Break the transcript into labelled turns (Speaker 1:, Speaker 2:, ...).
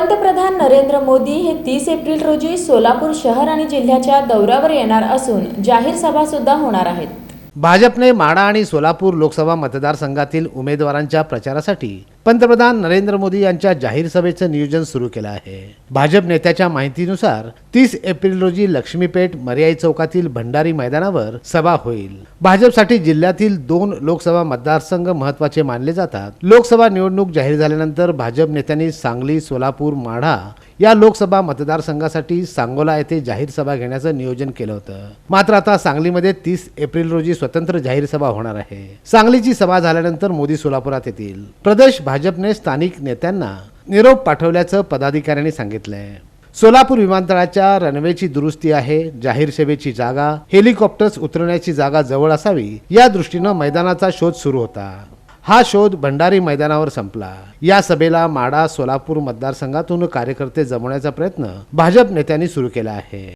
Speaker 1: पंतप्रधान नरेंद्र मोदी हे तीस एप्रिल रोजी सोलापूर शहर आणि जिल्ह्याच्या दौऱ्यावर येणार असून जाहीर सभा सुद्धा होणार आहेत.
Speaker 2: भाजपने माढा आणि सोलापूर लोकसभा मतदारसंघातील उमेदवारांच्या प्रचारासाठी पंतप्रधान नरेंद्र मोदी यांच्या जाहीर सभेचं नियोजन सुरू केलं आहे. भाजप नेत्याच्या माहितीनुसार तीस एप्रिल रोजी लक्ष्मीपेठ मर्याई चौकातील भंडारी मैदानावर सभा होईल. भाजपसाठी जिल्ह्यातील दोन लोकसभा मतदारसंघ महत्त्वाचे मानले जातात. लोकसभा निवडणूक जाहीर झाल्यानंतर भाजप नेत्यांनी सांगली सोलापूर माढा या लोकसभा मतदारसंघासाठी सांगोला येथे जाहीर सभा घेण्याचं नियोजन केलं होतं. मात्र आता सांगलीमध्ये तीस एप्रिल रोजी स्वतंत्र जाहीर सभा होणार आहे. सांगलीची सभा झाल्यानंतर मोदी सोलापुरात येतील. प्रदेश भाजपने स्थानिक नेत्यांना निरोप पाठवल्याचं पदाधिकाऱ्यांनी सांगितलंय. सोलापूर विमानतळाच्या रनवेची दुरुस्ती आहे जाहीर सेवेची जागा हेलिकॉप्टर्स उतरण्याची जागा जवळ असावी या दृष्टीनं मैदानाचा शोध सुरू होता. हा शोध भंडारी मैदानावर संपला. या सभेला माडा सोलापूर मतदारसंघातून कार्यकर्ते जमवण्याचा प्रयत्न भाजप नेत्यांनी सुरू केला आहे.